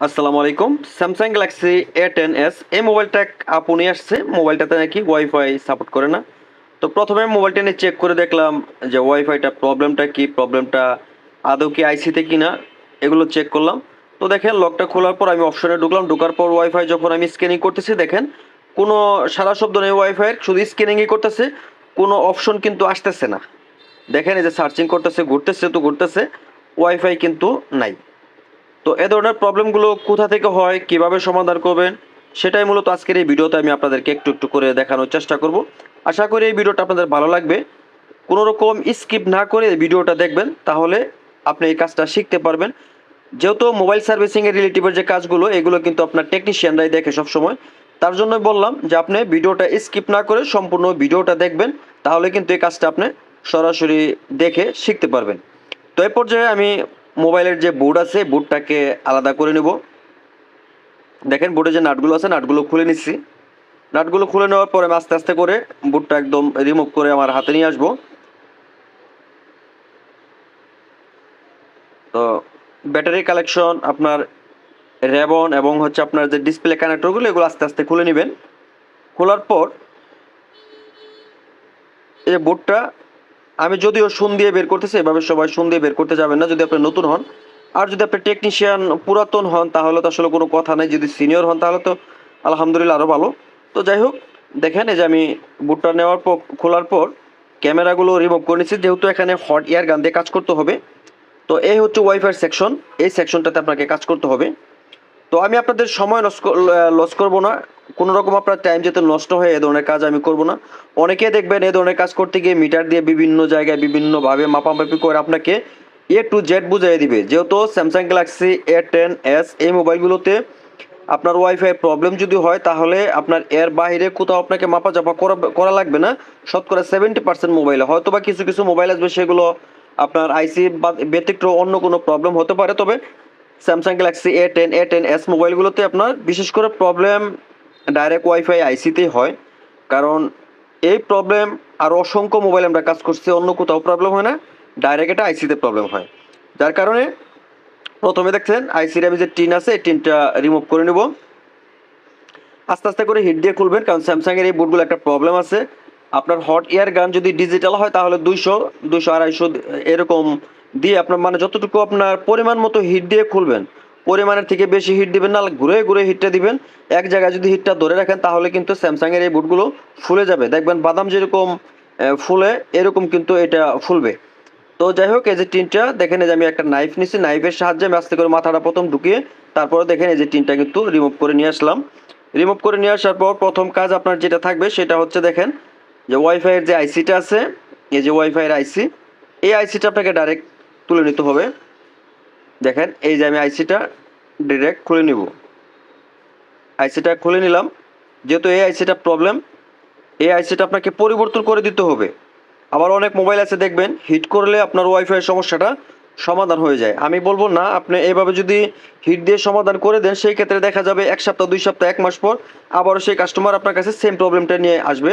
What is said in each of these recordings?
আসসালামু আলাইকুম। Samsung Galaxy A ten S এই মোবাইলটা আপু নিয়ে আসছে। মোবাইলটাতে নাকি ওয়াইফাই সাপোর্ট করে না। তো প্রথমে মোবাইলটা নিয়ে চেক করে দেখলাম যে ওয়াইফাইটা প্রবলেমটা কি প্রবলেমটা আদৌ কি আইসিতে কি না এগুলো চেক করলাম। তো দেখেন লকটা খোলার পর আমি অপশনে ঢুকলাম। ঢোকার পর ওয়াইফাই যখন আমি স্ক্যানিং করতেছি, দেখেন, কোনো সারা শব্দ নেই ওয়াইফাইয়ের শুধু স্ক্যানিংই করতেছে। কোনো অপশন কিন্তু আসতেছে না। দেখেন, এই যে সার্চিং করতেছে, ঘুরতেছে তো ঘুরতেছে ওয়াইফাই কিন্তু নাই। তো এ ধরনের প্রবলেমগুলো কোথা থেকে হয়, কীভাবে সমাধান করবেন, সেটাই মূলত আজকের এই ভিডিওতে আমি আপনাদেরকে একটু একটু করে দেখানোর চেষ্টা করব। আশা করি এই ভিডিওটা আপনাদের ভালো লাগবে। কোনো রকম স্কিপ না করে ভিডিওটা দেখবেন, তাহলে আপনি এই কাজটা শিখতে পারবেন। যেহেতু মোবাইল সার্ভিসিংয়ের রিলেটিভের যে কাজগুলো, এগুলো কিন্তু আপনার টেকনিশিয়ানরাই দেখে সবসময়। তার জন্য বললাম যে আপনি ভিডিওটা স্কিপ না করে সম্পূর্ণ ভিডিওটা দেখবেন, তাহলে কিন্তু এই কাজটা আপনি সরাসরি দেখে শিখতে পারবেন। তো এই পর্যায়ে আমি মোবাইলের যে বোর্ড আছে বোর্ডটাকে আলাদা করে নেব। দেখেন বোর্ডে যে নাটগুলো আছে নাটগুলো খুলে নিচ্ছি। নাটগুলো খুলে নেওয়ার পরে আমি আস্তে আস্তে করে বোর্ডটা একদম রিমুভ করে আমার হাতে নিয়ে আসব। তো ব্যাটারি কালেকশন আপনার র্যাবন এবং হচ্ছে আপনার যে ডিসপ্লে কানেক্টরগুলো এগুলো আস্তে আস্তে খুলে নেবেন। খোলার পর এই যে বোর্ডটা আমি যদিও শুন দিয়ে বের করতেছি, এভাবে সবাই শুন দিয়ে বের করতে যাবেন না, যদি আপনি নতুন হন। আর যদি আপনি টেকনিশিয়ান পুরাতন হন, তাহলে তো আসলে কোনো কথা নেই। যদি সিনিয়র হন, তাহলে তো আলহামদুলিল্লাহ আরও ভালো। তো যাই হোক, দেখেন এই যে আমি বুটটা নেওয়ার পর, খোলার পর ক্যামেরাগুলো রিমুভ করে নিচ্ছি। যেহেতু এখানে হট এয়ার গান দিয়ে কাজ করতে হবে, তো এই হচ্ছে ওয়াইফাই সেকশন এই সেকশনটাতে আপনাকে কাজ করতে হবে। তো আমি আপনাদের সময় লস লস করব না। কোনো রকম আপনার টাইম যাতে নষ্ট হয় এ ধরনের কাজ আমি করব না। অনেকে দেখবেন এই ধরনের কাজ করতে গিয়ে মিটার দিয়ে বিভিন্ন জায়গায় বিভিন্নভাবে মাপামাপি করে আপনাকে এ টু জেড বুঝিয়ে দিবে। যেহেতু Samsung Galaxy A ten S এই মোবাইলগুলোতে আপনার ওয়াইফাই প্রবলেম যদি হয়, তাহলে আপনার এর বাইরে কোথাও আপনাকে মাপা চাপা করা করা লাগবে না। শতকরা সেভেন্টি পার্সেন্ট মোবাইলে হয়তো বা কিছু কিছু মোবাইল আসবে, সেগুলো আপনার আইসি ব্যতিক্রম অন্য কোনো প্রবলেম হতে পারে। তবে Samsung Galaxy A ten A ten S মোবাইলগুলোতে আপনার বিশেষ করে প্রবলেম ডাইরেক্ট ওয়াইফাই আইসিতেই হয়। কারণ এই প্রবলেম আর অসংখ্য মোবাইল আমরা কাজ করছি, অন্য কোথাও প্রবলেম হয় না ডাইরেক্ট এটা আইসিতে প্রবলেম হয়। যার কারণে প্রথমে দেখছেন আইসির আমি যে টিন আছে, এই টিনটা রিমুভ করে নেব। আস্তে আস্তে করে হিট দিয়ে খুলবেন, কারণ স্যামসাংয়ের এই বোর্ডগুলো একটা প্রবলেম আছে। আপনার হট এয়ার গান যদি ডিজিটাল হয়, তাহলে দুইশো দুইশো আড়াইশো এরকম দিয়ে আপনার মানে যতটুকু আপনার পরিমাণ মতো হিট দিয়ে খুলবেন পরিমাণের থেকে বেশি হিট দিবেন না, ঘুরে ঘুরে হিটটা দিবেন। এক জায়গায় যদি হিটটা ধরে রাখেন, তাহলে কিন্তু স্যামসাংয়ের এই বুটগুলো ফুলে যাবে। দেখবেন বাদাম যেরকম ফুলে, এরকম কিন্তু এটা ফুলবে। তো যাই হোক, এই যে টিনটা, দেখেন এই যে আমি একটা নাইফ নিছি। নাইফের সাহায্যে আমি আস্তে করে মাথাটা প্রথম ঢুকিয়ে, তারপরে দেখেন এই যে টিনটা কিন্তু রিমুভ করে নিয়ে আসলাম। রিমুভ করে নিয়ে আসার পর প্রথম কাজ আপনার যেটা থাকবে, সেটা হচ্ছে দেখেন, যে ওয়াইফাইয়ের যে আইসিটা আছে, এই যে ওয়াইফাইয়ের আইসি এই আইসিটা আপনাকে ডাইরেক্ট তুলে নিতে হবে। দেখেন, এই যে আমি আইসিটা ডিরেক্ট খুলে নিব। আইসিটা খুলে নিলাম। যেহেতু এই আইসিটা প্রবলেম এই আইসিটা আপনাকে পরিবর্তন করে দিতে হবে। আবার অনেক মোবাইল আছে, দেখবেন হিট করলে আপনার ওয়াইফাইয়ের সমস্যাটা সমাধান হয়ে যায়। আমি বলব না, আপনি এইভাবে যদি হিট দিয়ে সমাধান করে দেন, সেই ক্ষেত্রে দেখা যাবে এক সপ্তাহ, দুই সপ্তাহ, এক মাস পর আবারও সেই কাস্টমার আপনার কাছে সেম প্রবলেমটা নিয়ে আসবে।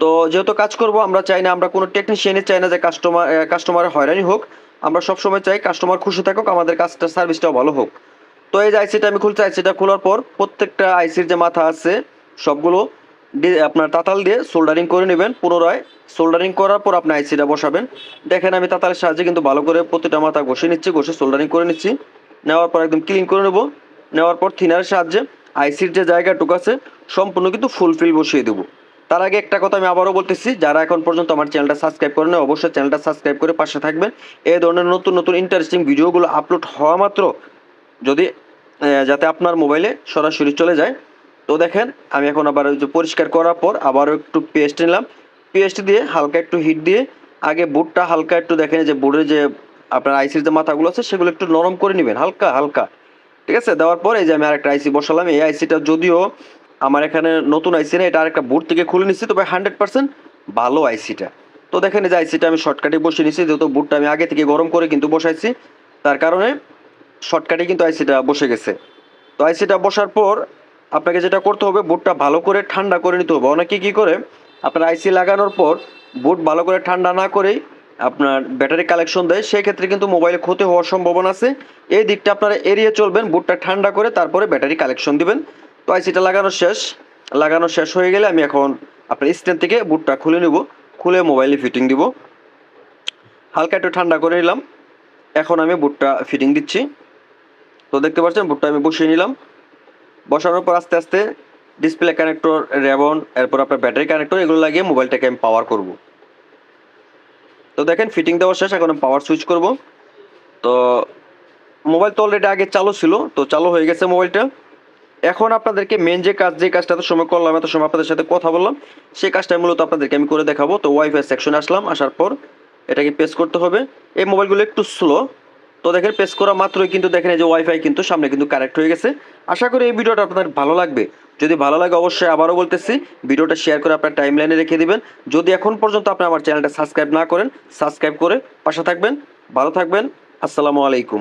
তো যেহেতু কাজ করব, আমরা চাই না, আমরা কোনো টেকনিশিয়ানই চাই না যে কাস্টমার কাস্টমারের হয়রানি হোক। আমরা সবসময় চাই কাস্টমার খুশি থাকুক, আমাদের কাজটা সার্ভিসটাও ভালো হোক। তো এই যে আইসিটা আমি খুলছি আইসিটা খোলার পর প্রত্যেকটা আইসির যে মাথা আছে, সবগুলো আপনার তাতাল দিয়ে সোল্ডারিং করে নেবেন, পুনরায় সোল্ডারিং করার পর আপনি আইসিটা বসাবেন। দেখেন আমি তাতালের সাহায্যে কিন্তু ভালো করে প্রতিটা মাথা ঘষে নিচ্ছি, ঘষে সোল্ডারিং করে নিচ্ছি। নেওয়ার পর একদম ক্লিন করে নেব। নেওয়ার পর থিনারের সাহায্যে আইসির যে জায়গাটুকু আছে, সম্পূর্ণ কিন্তু ফুলফিল বসিয়ে দেবো। তার আগে একটা কথা আমি আবারও বলতেছি, যারা এখন পর্যন্ত আমার চ্যানেলটা সাবস্ক্রাইব করেন অবশ্যই চ্যানেলটা সাবস্ক্রাইব করে পাশে থাকবেন। এই ধরনের নতুন নতুন ইন্টারেস্টিং ভিডিওগুলো আপলোড হওয়া মাত্র যদি যাতে আপনার মোবাইলে সরাসরি চলে যায়। তো দেখেন, আমি এখন আবার ওই যে পরিষ্কার করার পর আবারও একটু পেস্ট নিলাম। পেস্ট দিয়ে হালকা একটু হিট দিয়ে আগে বুটটা হালকা একটু দেখেন যে বোর্ডের যে আপনার আইসির যে মাথাগুলো আছে, সেগুলো একটু নরম করে নেবেন, হালকা হালকা। ঠিক আছে? দেওয়ার পরে এই যে আমি আরেকটা আইসি বসালাম। এই আইসিটা যদিও আমার এখানে নতুন আইসি না, এটা আরেকটা বোর্ড থেকে খুলে নিচ্ছি তবে হান্ড্রেড পার্সেন্ট ভালো আইসিটা তো দেখেন যে আইসিটা আমি শর্টকাটে বসিয়ে নিচ্ছি যেহেতু বুটটা আমি আগে থেকে গরম করে কিন্তু বসাইছি, তার কারণে শর্টকাটে কিন্তু আইসিটা বসে গেছে। তো আইসিটা বসার পর আপনাকে যেটা করতে হবে বুটটা ভালো করে ঠান্ডা করে নিতে হবে। অনেকে কী করে, আপনার আইসি লাগানোর পর বুট ভালো করে ঠান্ডা না করেই আপনার ব্যাটারি কালেকশন দেয় সেই ক্ষেত্রে কিন্তু মোবাইলে ক্ষতি হওয়ার সম্ভাবনা আছে। এই দিকটা আপনারা এড়িয়ে চলবেন বুটটা ঠান্ডা করে তারপরে ব্যাটারি কালেকশন দিবেন। তো আইসিটা লাগানো শেষ। লাগানো শেষ হয়ে গেলে আমি এখন আপনার স্ট্যান্ড থেকে বুটটা খুলে নিব। খুলে মোবাইলে ফিটিং দিব। হালকা একটু ঠান্ডা করে নিলাম। এখন আমি বুটটা ফিটিং দিচ্ছি। তো দেখতে পাচ্ছেন, বুটটা আমি বসিয়ে নিলাম। বসানোর পর আস্তে আস্তে ডিসপ্লে কানেক্টর রেবন এরপর আপনার ব্যাটারি কানেক্টর এগুলো লাগিয়ে মোবাইলটাকে আমি পাওয়ার করব। তো দেখেন ফিটিং দেওয়া শেষ, এখন আমি পাওয়ার সুইচ করব। তো মোবাইল তো অলরেডি আগে চালু ছিল। তো চালু হয়ে গেছে মোবাইলটা। এখন আপনাদেরকে মেন যে কাজ, যে কাজটা এত সময় করলাম, এত সময় আপনাদের সাথে কথা বললাম সেই কাজটা মূলত আপনাদেরকে আমি করে দেখাবো। তো ওয়াইফাই সেকশনে আসলাম, আসার পর এটাকে পেস করতে হবে। এই মোবাইলগুলো একটু স্লো তো দেখেন পেস করা মাত্রই কিন্তু দেখেন এই যে ওয়াইফাই কিন্তু সামনে কিন্তু কানেক্ট হয়ে গেছে। আশা করি এই ভিডিওটা আপনাদের ভালো লাগবে। যদি ভালো লাগে অবশ্যই আবারও বলতেছি, ভিডিওটা শেয়ার করে আপনার টাইম লাইনে রেখে দেবেন। যদি এখন পর্যন্ত আপনি আমার চ্যানেলটা সাবস্ক্রাইব না করেন সাবস্ক্রাইব করে পাশে থাকবেন। ভালো থাকবেন, আসসালামু আলাইকুম।